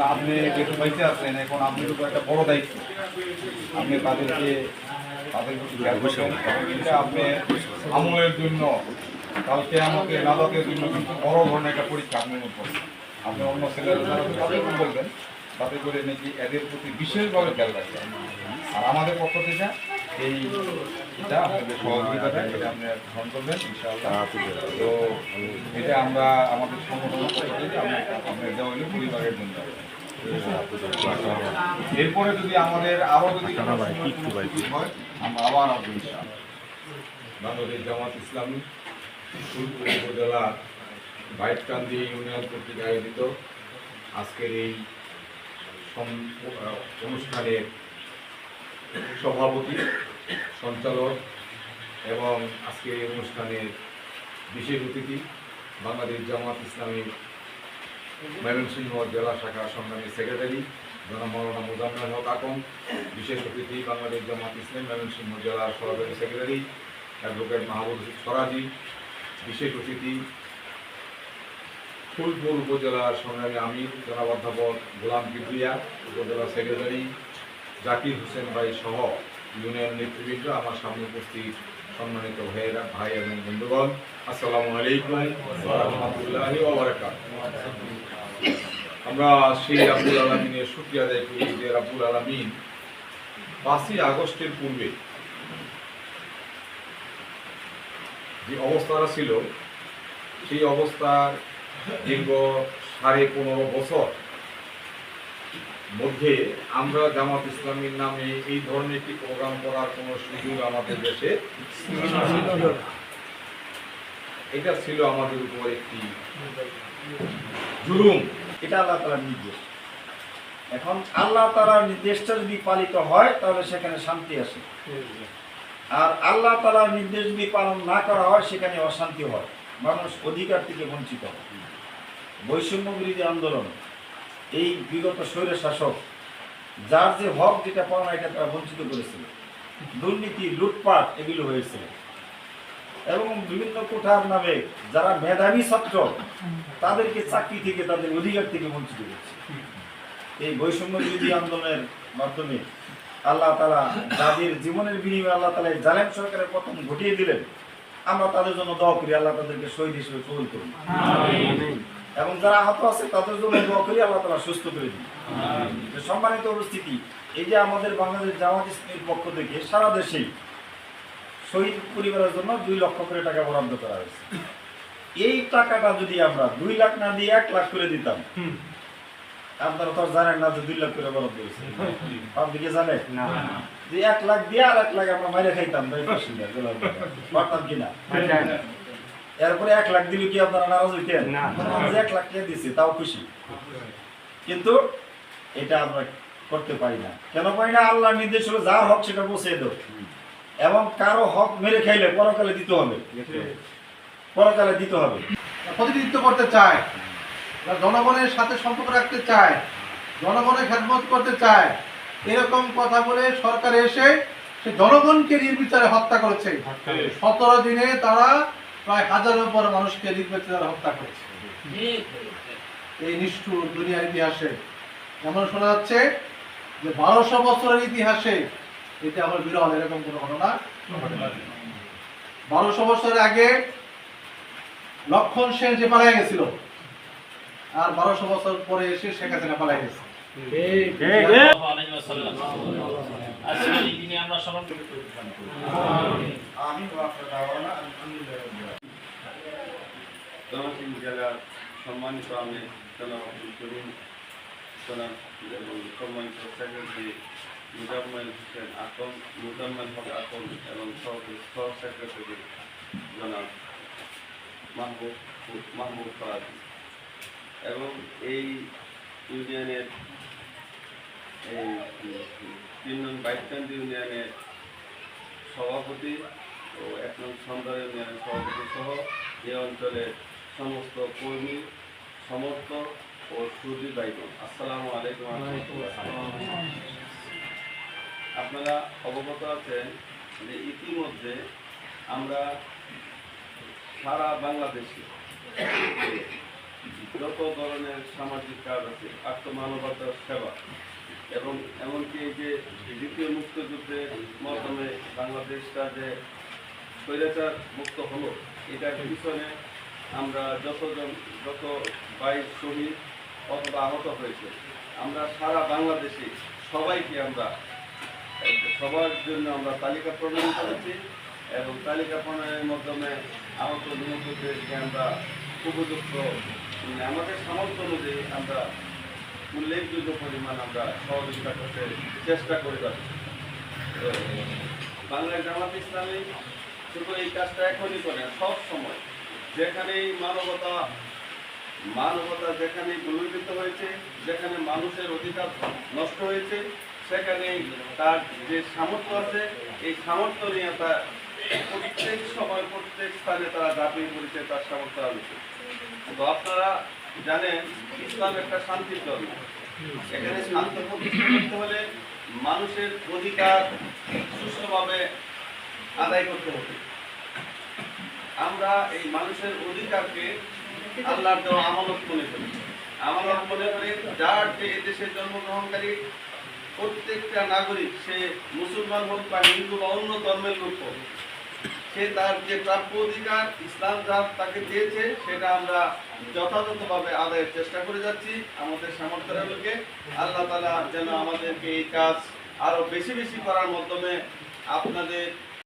কিন্তু আপনি যেহেতু বাড়িতে আছেন এখন আপনি তো একটা বড় দায়িত্ব। আপনি তাদেরকে তাদের প্রতি খেয়াল করবেন। এবং এটা আপনি আমলের জন্য কালকে আমাকে নাদকের জন্য কিন্তু বড় ধরনের একটা পরীক্ষা উপর আপনি অন্য ছেলেরা তাদেরকে বলবেন। তাতে করে নাকি এদের প্রতি বিশেষভাবে খেয়াল রাখবেন আর আমাদের পক্ষ থেকে এই এটা আপনাদের সহযোগিতাটা এটা আপনি গ্রহণ করবেন ইনশাআল্লাহ। তো এটা আমরা আমাদের সংগঠনের পক্ষ থেকে আমরা আপনার দেওয়া হলো পরিবারের জন্য। এরপরে যদি আমাদের আরও যদি হয় আমরা আবার আসব ইনশাআল্লাহ। বাংলাদেশ জামাত ইসলামী ফুলপুর উপজেলার বাইটকান্দি ইউনিয়ন কর্তৃক আয়োজিত আজকের এই অনুষ্ঠানের সভাপতি, সঞ্চালক এবং আজকের এই অনুষ্ঠানের বিশেষ অতিথি বাংলাদেশ জামাত ইসলামী ময়মনসিংহ জেলা শাখা সংগ্রামী সেক্রেটারি, জনাব মৌলানা মুজাম্মেল হক আকম, বিশেষ অতিথি বাংলাদেশ জামাত ইসলাম ময়মনসিংহ জেলা সহকারী সেক্রেটারি, অ্যাডভোকেট মাহবুব সরাজি, বিশেষ অতিথি ফুলপুর উপজেলার সংগ্রামী আমির, জনাব অধ্যাপক গোলাম কিবরিয়া, উপজেলা সেক্রেটারি জাকির হোসেন ভাই সহ ইউনিয়ন নেতৃবৃন্দ, আমার সামনে উপস্থিত সম্মানিত ভাইয়েরা, ভাই এবং বন্ধুগণ, আসসালামু আলাইকুম রহমতুল্লাহি আমরা সেই রাব্বুল আলমিনের শুক্রিয়া আদায় করি যে রাব্বুল আলমিন পাঁচই আগস্টের পূর্বে যে অবস্থাটা ছিল, সেই অবস্থার দীর্ঘ সাড়ে পনেরো বছর মধ্যে আমরা জামাত ইসলামীর নামে এই ধরনের একটি প্রোগ্রাম করার কোনো সুযোগ আমাদের দেশে এটা ছিল আমাদের উপর একটি জুলুম। এটা আল্লাহ তালার নির্দেশ। এখন আল্লাহ তালার নির্দেশটা যদি পালিত হয়, তাহলে সেখানে শান্তি আসে আর আল্লাহ তালার নির্দেশ যদি পালন না করা হয়, সেখানে অশান্তি হয়। মানুষ অধিকার থেকে বঞ্চিত হয়। বৈষম্য বিরোধী আন্দোলন, এই বিগত স্বৈর শাসক যার যে হক যেটা পাওয়া না এটা তারা বঞ্চিত করেছিল। দুর্নীতি, লুটপাট এগুলো হয়েছিল এবং বিভিন্ন কোঠার নামে যারা মেধাবী ছাত্র, তাদেরকে চাকরি থেকে, তাদের অধিকার থেকে বঞ্চিত করছে। এই বৈষম্য বিরোধী আন্দোলনের মাধ্যমে আল্লাহ তালা যাদের জীবনের বিনিময়ে আল্লাহ তালা জালেম সরকারের পতন ঘটিয়ে দিলেন, আমরা তাদের জন্য দোয়া করি, আল্লাহ তাদেরকে শহীদ হিসেবে কবুল করুন। এবং যারা আহত আছে তাদের জন্য দোয়া করি আল্লাহ তালা সুস্থ করে দিন। সম্মানিত উপস্থিতি এই যে আমাদের বাংলাদেশ জামাত ইসলামের পক্ষ থেকে সারা দেশেই শহীদ পরিবারের জন্য দুই লক্ষ করে টাকা বরাদ্দ করা হয়েছে। এই টাকাটা যদি আমরা দুই লাখ না দিয়ে এক লাখ করে দিতাম আপনারা তো জানেন না যে দুই লাখ করে বরাদ্দ হয়েছে। পাবলিকে জানে? যে এক লাখ দিয়ে আর এক লাখ আমরা মাইরে খাইতাম। পারতাম কিনা এরপরে এক লাখ দিলে কি আপনারা নারাজ হইতেন? এক লাখ টাকা দিচ্ছি তাও খুশি। কিন্তু এটা আমরা করতে পারি না। কেন পারি না? আল্লাহ নির্দেশ হলো যার হক সেটা বসে দাও। এবং কারও হক মেরে খাইলে পরকালে দিতে হবে। পরকালে দিতে হবে। প্রতিনিধিত্ব করতে চায় জনগণের সাথে সম্পর্ক রাখতে চায় জনগণের খেদমত করতে চায় এরকম কথা বলে সরকার এসে সে জনগণকে নির্বিচারে হত্যা করেছে। সতেরো দিনে তারা প্রায় হাজারের উপর মানুষকে নির্বিচারে হত্যা করেছে। এই নিষ্ঠুর দুনিয়ার ইতিহাসে এমন শোনা যাচ্ছে যে বারোশো বছরের ইতিহাসে এটা আমার বিরল এরকম কোনো ঘটনা বারোশো বছর আগে লক্ষণ সেন যে পালাই গেছিল আর বারোশো বছর পরে এসে শেখ হাসিনা পালাই গেছে। দিনে আমরা স্মরণ করি আমি আলহামদুলিল্লাহ জনসিং জেলার সম্মানিত আমি জনাব আব্দুল করিম, জনাব এবং সম্মানিত সেক্রেটারি মুজাম্মেল হোসেন আকম মুজাম্মেল হক আকম এবং সহ সেক্রেটারি জনাব মাহবুব মাহবুব এবং এই ইউনিয়নের এই তিন নং বাইশকান্দি ইউনিয়নের সভাপতি ও এক নং সন্ধ্যা ইউনিয়নের সভাপতি সহ এই অঞ্চলের সমস্ত কর্মী, সমর্থক ও সুদী ভাইগণ আসসালামু আলাইকুম। আপনারা অবগত আছেন যে ইতিমধ্যে আমরা সারা বাংলাদেশে যত ধরনের সামাজিক কাজ আছে, আত্মমানবতার সেবা এবং এমনকি এই যে দ্বিতীয় মুক্তযুদ্ধের মাধ্যমে বাংলাদেশটা যে স্বৈরাচার মুক্ত হলো, এটার পিছনে আমরা যতজন, যত বাইশ শহীদ অথবা আহত হয়েছে, আমরা সারা বাংলাদেশে সবাইকে আমরা, সবার জন্য আমরা তালিকা প্রণয়ন করেছি এবং তালিকা প্রণয়নের মাধ্যমে আহত নিহতদেরকে আমরা উপযুক্ত আমাদের সামর্থ্য অনুযায়ী আমরা উল্লেখযোগ্য পরিমাণ আমরা সহযোগিতা করতে চেষ্টা করে যাচ্ছি। তো, বাংলার জামাত ইসলামী শুধু এই কাজটা এখনই করে সব সময় যেখানেই মানবতা মানবতা যেখানে গুলিবিত হয়েছে, যেখানে মানুষের অধিকার নষ্ট হয়েছে সেখানে তার যে সামর্থ্য আছে, এই সামর্থ্য নিয়ে তার প্রত্যেক সময়, প্রত্যেক স্থানে তারা দাবি করেছে, তার সামর্থ্য আনছে তো আপনারা জানেন, ইসলাম একটা শান্তির ধর্ম। এখানে শান্ত প্রতিষ্ঠা করতে হলে মানুষের অধিকার সুষ্ঠুভাবে আদায় করতে হবে। আমরা এই মানুষের অধিকারকে আল্লাহর দেওয়া আমানত মনে করি। আমানত মনে করি, যার যে দেশে জন্মগ্রহণকারী প্রত্যেকটা নাগরিক, সে মুসলমান হোক বা হিন্দু বা অন্য ধর্মের লোক হোক, সে তার যে প্রাপ্য অধিকার, ইসলাম যা তাকে দিয়েছে, সেটা আমরা যথাযথভাবে আদায়ের চেষ্টা করে যাচ্ছি। আমাদের সামর্থ্যের লোকে আল্লাহ তালা যেন আমাদেরকে এই কাজ আরও বেশি বেশি করার মাধ্যমে আপনাদের